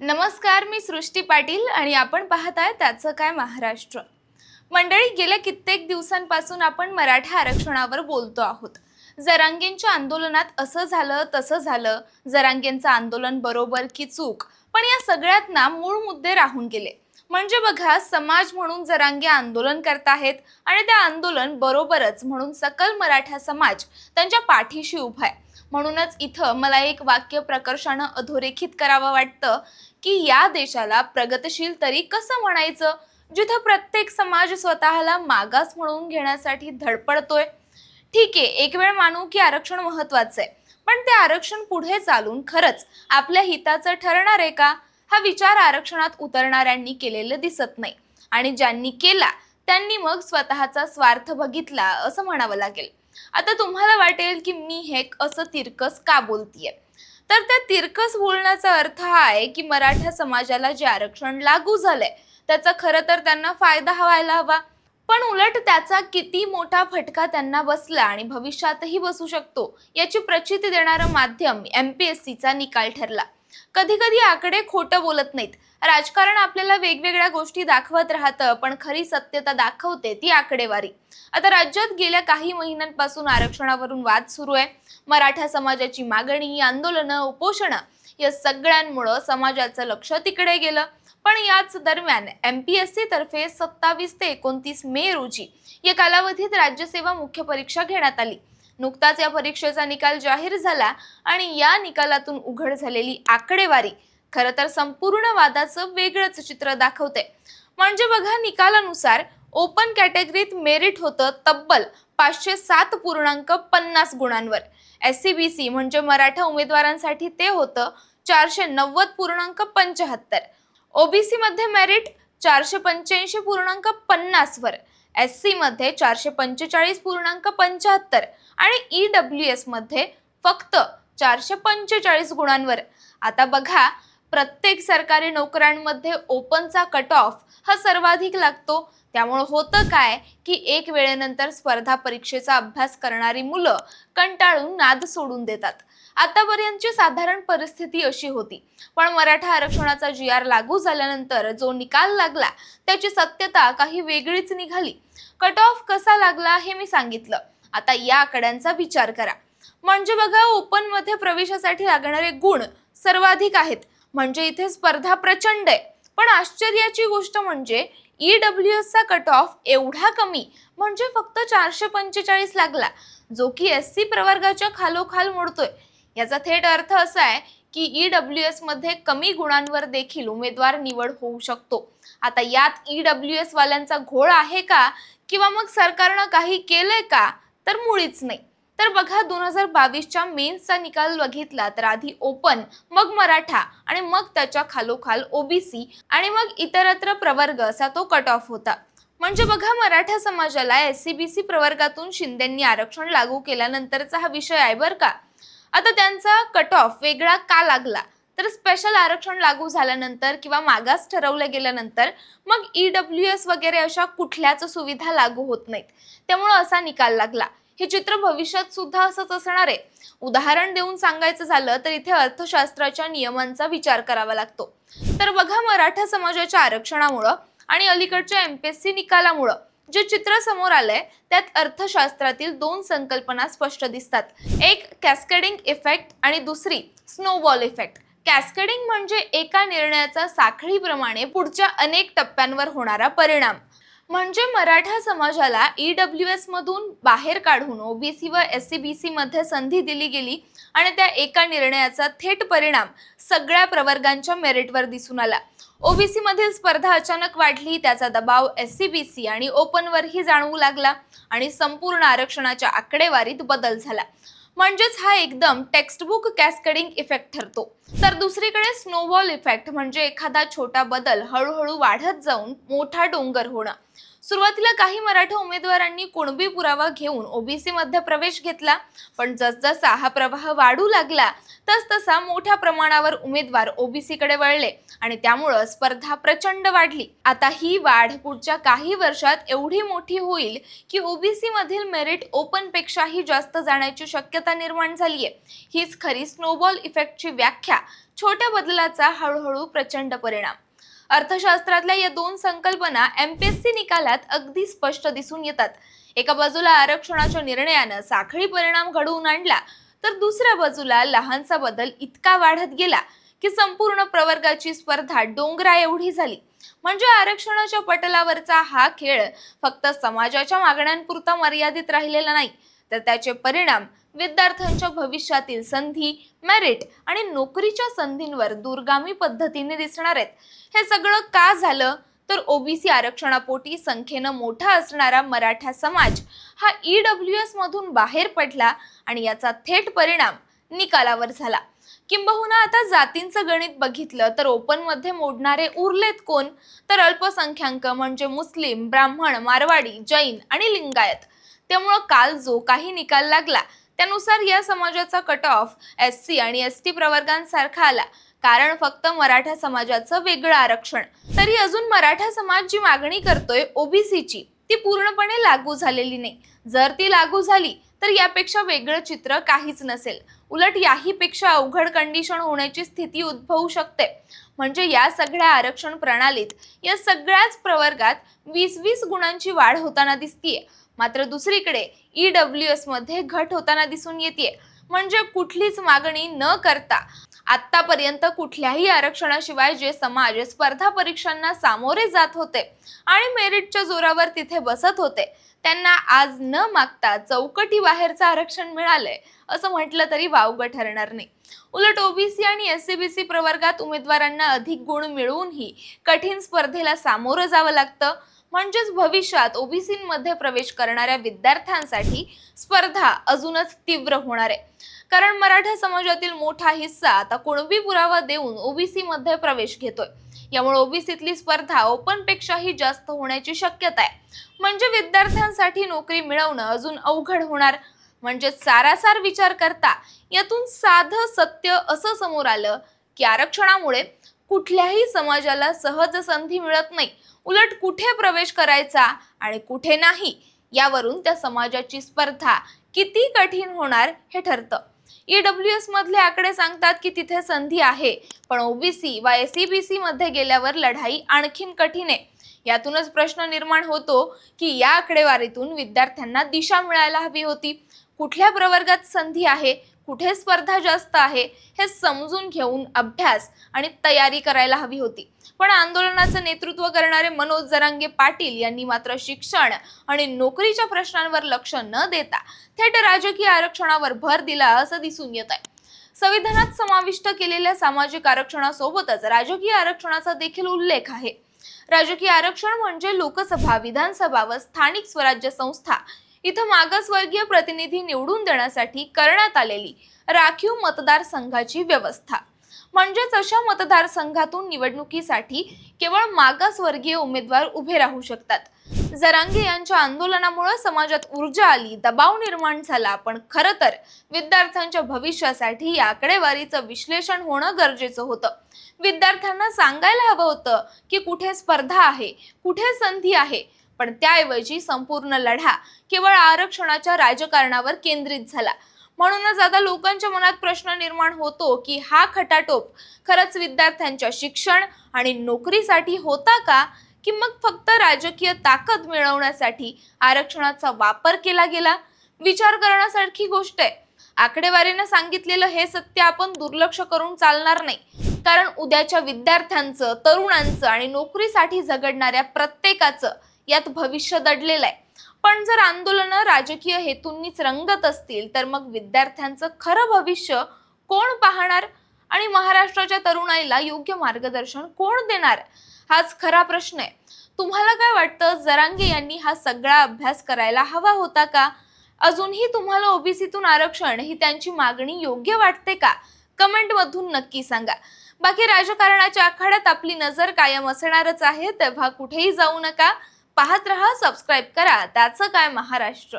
नमस्कार मी सृष्टी पाटील आणि आपण पाहत आहे त्याचं काय महाराष्ट्र. मंडळी गेल्या कित्येक दिवसांपासून आपण मराठा आरक्षणावर बोलतो आहोत. जरांगेंच्या आंदोलनात असं झालं तसं झालं. जरांगेंचं आंदोलन बरोबर की चूक? पण या सगळ्यात ना मूळ मुद्दे राहून गेले. म्हणजे बघा समाज म्हणून जरांगे आंदोलन करताहेत आणि ते आंदोलन बरोबरच म्हणून सकल मराठा समाज त्यांच्या पाठीशी उभा आहे. म्हणूनच इथं मला एक वाक्य प्रकर्षानं अधोरेखित करावं वाटतं. की या देशाला प्रगतशील तरी कसं म्हणायचं? जिथं प्रत्येक समाज स्वतःला मागास म्हणून घेण्यासाठी धडपडतोय. ठीक आहे एक वेळ मानू की आरक्षण महत्वाचं आहे. पण ते आरक्षण पुढे चालून खरंच आपल्या हिताचं ठरणार आहे का? हा विचार आरक्षणात उतरणाऱ्यांनी केलेलं दिसत नाही. आणि ज्यांनी केला त्यांनी मग स्वतःचा स्वार्थ बघितला असं म्हणावं लागेल. आता तुम्हाला वाटेल की मी हे असं तिरकस का बोलतीये? तर त्या तिरकस बोलण्याचा अर्थ हा आहे की मराठा समाजाला जे आरक्षण लागू झालंय त्याचा खरं तर त्यांना फायदा व्हायला हवा. पण उलट त्याचा किती मोठा फटका त्यांना बसला आणि भविष्यातही बसू शकतो याची प्रचिती देणारं माध्यम एम पी एस सीचा निकाल ठरला. कधी कधी आकडे खोटं बोलत नाहीत. राजकारण आपल्याला वेगवेगळ्या गोष्टी दाखवत राहतं पण खरी सत्यता दाखवते ती आकडेवारी. आता राज्यात गेल्या काही महिन्यांपासून आरक्षणावरून वाद सुरू आहे. मराठा समाजाची मागणी आंदोलनं उपोषणं या सगळ्यांमुळं समाजाचं लक्ष तिकडे गेलं. पण याच दरम्यान एम पी एस सी तर्फे सत्तावीस ते एकोणतीस मे रोजी या कालावधीत राज्यसेवा मुख्य परीक्षा घेण्यात आली. नुकताच या परीक्षेचा निकाल जाहीर झाला आणि या निकालातून उघड झालेली आकडेवारी खरं तर संपूर्ण वादाचं वेगळंच चित्र दाखवते. म्हणजे बघा निकालानुसार ओपन कॅटेगरीत मेरिट होतं तब्बल पाचशे सात पूर्णांक पन्नास गुणांवर. एस सी बी सी म्हणजे मराठा उमेदवारांसाठी ते होतं चारशे नव्वद पूर्णांक पंच्याहत्तर ओबीसीमध्ये मेरिट चारशे पंच्याऐंशी पूर्णांक पन्नासवर. एस सीमध्ये चारशे पंचेचाळीस पूर्णांक पंच्याहत्तर आणि ई डब्ल्यू एसमध्ये फक्त चारशे पंचेचाळीस गुणांवर. आता बघा प्रत्येक सरकारी नोकऱ्यांमध्ये ओपनचा कट ऑफ हा सर्वाधिक लागतो. त्यामुळं होतं काय की एक वेळेनंतर स्पर्धा परीक्षेचा अभ्यास करणारी मुलं कंटाळून नाद सोडून देतात. आतापर्यंतची साधारण परिस्थिती अशी होती. पण मराठा आरक्षणाचा जी आर लागू झाल्यानंतर जो निकाल लागला त्याची सत्यता काही वेगळीच निघाली. कट ऑफ कसा लागला हे मी सांगितलं. आता या आकड्यांचा विचार करा. म्हणजे बघा ओपनमध्ये प्रवेशासाठी लागणारे गुण सर्वाधिक आहेत. म्हणजे इथे स्पर्धा प्रचंड आहे. पण आश्चर्याची गोष्ट म्हणजे ई डब्ल्यू एसचा कट ऑफ एवढा कमी म्हणजे फक्त चारशे पंचेचाळीस लागला जो की एस सी प्रवर्गाच्या खालोखाल मोडतोय. याचा थेट अर्थ असा आहे की ई डब्ल्यू एसमध्ये कमी गुणांवर देखील उमेदवार निवड होऊ शकतो. आता यात ई डब्ल्यू एसवाल्यांचा घोळ आहे का? किंवा मग सरकारनं काही केलंय का? तर मुळीच नाही. तर बघा दोन हजार बावीसच्या मेन्सचा निकाल बघितला तर आधी ओपन मग मराठा आणि मग त्याच्या खालोखाल ओबीसी आणि मग इतरत्र प्रवर्ग असा तो कट ऑफ होता. म्हणजे बघा मराठा समाजाला एस सी बी सी प्रवर्गातून शिंदेंनी आरक्षण लागू केल्यानंतरचा हा विषय आहे बरं का. आता त्यांचा कट ऑफ वेगळा का लागला? तर स्पेशल आरक्षण लागू झाल्यानंतर किंवा मागास ठरवलं गेल्यानंतर मग ई डब्ल्यू एस वगैरे अशा कुठल्याच सुविधा लागू होत नाहीत. त्यामुळं असा निकाल लागला. हे चित्र भविष्यात सुद्धा असंच असणार आहे. उदाहरण देऊन सांगायचं झालं तर इथे अर्थशास्त्राच्या नियमांचा विचार करावा लागतो. तर बघा मराठा समाजाच्या आरक्षणामुळं आणि अलीकडच्या एमपीएससी निकालामुळं जे चित्र समोर आलंय त्यात अर्थशास्त्रातील दोन संकल्पना स्पष्ट दिसतात. एक कॅस्केडिंग इफेक्ट आणि दुसरी स्नोबॉल इफेक्ट कॅस्केडिंग म्हणजे एका निर्णयाचा साखळीप्रमाणे पुढच्या अनेक टप्प्यांवर होणारा परिणाम. म्हणजे मराठा समाजाला ई डब्ल्यू एस मधून बाहेर काढून ओबीसी व एस सी बी सी मध्ये संधी दिली गेली आणि त्या एका निर्णयाचा थेट परिणाम सगळ्या प्रवर्गांच्या मेरिटवर दिसून आला. ओबीसी मधील स्पर्धा अचानक वाढली त्याचा दबाव एस सी बी सी आणि ओपनवरही जाणवू लागला आणि संपूर्ण आरक्षणाच्या आकडेवारीत बदल झाला. म्हणजेच हा एकदम टेक्स्टबुक कॅस्कडिंग इफेक्ट ठरतो. तर दुसरीकडे स्नोबॉल इफेक्ट म्हणजे एखादा छोटा बदल हळूहळू वाढत जाऊन मोठा डोंगर होणं. सुरुवातीला काही मराठा उमेदवारांनी कुणबी पुरावा घेऊन ओबीसी मध्ये प्रवेश घेतला पण जसजसा हा प्रवाह वाढू लागला तसतसा मोठ्या प्रमाणावर उमेदवार ओबीसीकडे वळले आणि त्यामुळं स्पर्धा प्रचंड वाढली. आता ही वाढ पुढच्या काही वर्षात एवढी मोठी होईल की ओबीसी मधील मेरिट ओपन पेक्षाही जास्त जाण्याची शक्यता निर्माण झाली आहे हीच खरी स्नोबॉल इफेक्टची व्याख्या छोट्या बदलाचा हळूहळू प्रचंड परिणाम. अर्थशास्त्रातल्या या दोन संकल्पना एमपीएससी निकालात अगदी स्पष्ट दिसून येतात. एका बाजूला आरक्षणाच्या निर्णयानं साखळी परिणाम घडवून आणला तर दुसऱ्या बाजूला लहानसा बदल इतका वाढत गेला की संपूर्ण प्रवर्गाची स्पर्धा डोंगरा एवढी झाली. म्हणजे आरक्षणाच्या पटलावरचा हा खेळ फक्त समाजाच्या मागण्यांपुरता मर्यादित राहिलेला नाही तर त्याचे परिणाम विद्यार्थ्यांच्या भविष्यातील संधी मेरिट आणि नोकरीच्या संधींवर दूरगामी पद्धतीने दिसणार आहेत. हे सगळं का झालं? तर ओबीसी आरक्षणापोटी संख्येनं मोठा असणारा मराठा समाज हा ई डब्ल्यू एस मधून बाहेर पडला आणि याचा थेट परिणाम निकालावर झाला. किंबहुना आता जातींचं गणित बघितलं तर ओपनमध्ये मोडणारे उरलेत कोण? तर अल्पसंख्याक म्हणजे मुस्लिम ब्राह्मण मारवाडी जैन आणि लिंगायत. त्यामुळं काल जो काही निकाल लागला त्यानुसार या समाजाचा कट ऑफ एस सी आणि एस टी प्रवर्गांसारखा आला. कारण फक्त मराठा समाजाचं वेगळं आरक्षण. तरी अजून मराठा समाज जी मागणी करतोय ओबीसीची ती पूर्णपणे लागू झालेली नाही. जर ती लागू झाली तर यापेक्षा वेगळं चित्र काहीच नसेल. उलट याहीपेक्षा अवघड कंडिशन होण्याची स्थिती उद्भवू शकते. म्हणजे या सगळ्या आरक्षण प्रणालीत या सगळ्याच प्रवर्गात वीस वीस गुणांची वाढ होताना दिसतीये. मात्र दुसरीकडे ई डब्ल्यू एसमध्ये घट होताना दिसून येते म्हणजे कुठलीच मागणी न करता आतापर्यंत कुठल्याही आरक्षणाशिवाय जे समाज स्पर्धा परीक्षांना सामोरे जात होते आणि मेरिटच्या जोरावर तिथे बसत होते त्यांना आज न मागता चौकटी बाहेरचं आरक्षण मिळालंय असं म्हटलं तरी वावगं ठरणार नाही. उलट ओबीसी आणि एस सी बी सी प्रवर्गात उमेदवारांना अधिक गुण मिळवूनही कठीण स्पर्धेला सामोरं जावं लागतं. म्हणजेच भविष्यात ओबीसीमध्ये प्रवेश करणाऱ्या विद्यार्थ्यांसाठी स्पर्धा अजूनच तीव्र होणार आहे. कारण मराठा समाजातील मोठा हिस्सा आता कुणबी पुरावा देऊन ओबीसी मध्ये प्रवेश घेतोय. यामुळे ओबीसीतली स्पर्धा ओपन पेक्षाही जास्त होण्याची शक्यता आहे. म्हणजे विद्यार्थ्यांसाठी नोकरी मिळवणं अजून अवघड होणार. म्हणजे सारासार विचार करता यातून साधं सत्य असं समोर आलं की आरक्षणामुळे कुठल्याही समाजाला सहज संधी मिळत नाही. उलट कुठे प्रवेश करायचा आणि कुठे नाही यावरून त्या समाजाची स्पर्धा किती कठीण होणार हे ठरतं. ईडब्ल्यू एस मधले आकडे सांगतात की तिथे संधी आहे पण ओबीसी वा एस सी मध्ये गेल्यावर लढाई आणखीन कठीण आहे. यातूनच प्रश्न निर्माण होतो की या आकडेवारीतून विद्यार्थ्यांना दिशा मिळायला हवी होती. कुठल्या प्रवर्गात संधी आहे कुठे स्पर्धा जास्त आहे हे समजून घेऊन अभ्यास आणि तयारी करायला हवी होती. पण आंदोलनाचं नेतृत्व करणारे मनोज जरांगे पाटील यांनी मात्र शिक्षण आणि नोकरीच्या प्रश्नांवर लक्ष न देता थेट राजकीय आरक्षणावर भर दिला असं दिसून येत आहे. संविधानात समाविष्ट केलेल्या सामाजिक आरक्षणासोबतच राजकीय आरक्षणाचा देखील उल्लेख आहे. राजकीय आरक्षण म्हणजे लोकसभा विधानसभा व स्थानिक स्वराज्य संस्था इथं मागासवर्गीय प्रतिनिधी निवडून देण्यासाठी करण्यात आलेली राखीव मतदारसंघाची व्यवस्था. म्हणजेच अशा मतदारसंघातून निवडणुकीसाठी केवळ मागासवर्गीय उमेदवार उभे राहू शकतात. जरांगे यांच्या आंदोलनामुळे समाजात ऊर्जा आली दबाव निर्माण झाला पण खरं तर विद्यार्थ्यांच्या भविष्यासाठी या आकडेवारीचं विश्लेषण होणं गरजेचं होतं. विद्यार्थ्यांना सांगायला हवं होतं की कुठे स्पर्धा आहे कुठे संधी आहे पण त्याऐवजी संपूर्ण लढा केवळ आरक्षणाच्या राजकारणावर केंद्रित झाला. म्हणूनच आता लोकांच्या मनात प्रश्न निर्माण होतो की हा खटाटोप खरंच विद्यार्थ्यांच्या शिक्षण आणि नोकरीसाठी होता का? की मग फक्त राजकीय ताकद मिळवण्यासाठी आरक्षणाचा वापर केला गेला? विचार करण्यासारखी गोष्ट आहे. आकडेवारीनं सांगितलेलं हे सत्य आपण दुर्लक्ष करून चालणार नाही. कारण उद्याच्या विद्यार्थ्यांचं तरुणांचं आणि नोकरीसाठी झगडणाऱ्या प्रत्येकाचं यात भविष्य दडलेलं आहे पण जर आंदोलनं राजकीय हेतूंनीच रंगत असतील तर मग विद्यार्थ्यांचं खरं भविष्य कोण पाहणार? आणि महाराष्ट्राच्या तरुणाईला योग्य मार्गदर्शन कोण देणार? हाच खरा प्रश्न आहे. तुम्हाला काय वाटतं? जरांगे यांनी हा सगळा अभ्यास करायला हवा होता का? अजूनही तुम्हाला ओबीसीतून आरक्षण ही त्यांची मागणी योग्य वाटते का? कमेंटमधून नक्की सांगा. बाकी राजकारणाच्या आखाड्यात आपली नजर कायम असणारच आहे तेव्हा कुठेही जाऊ नका. पाहत रहा सबस्क्राईब करा. त्याचं काय महाराष्ट्र?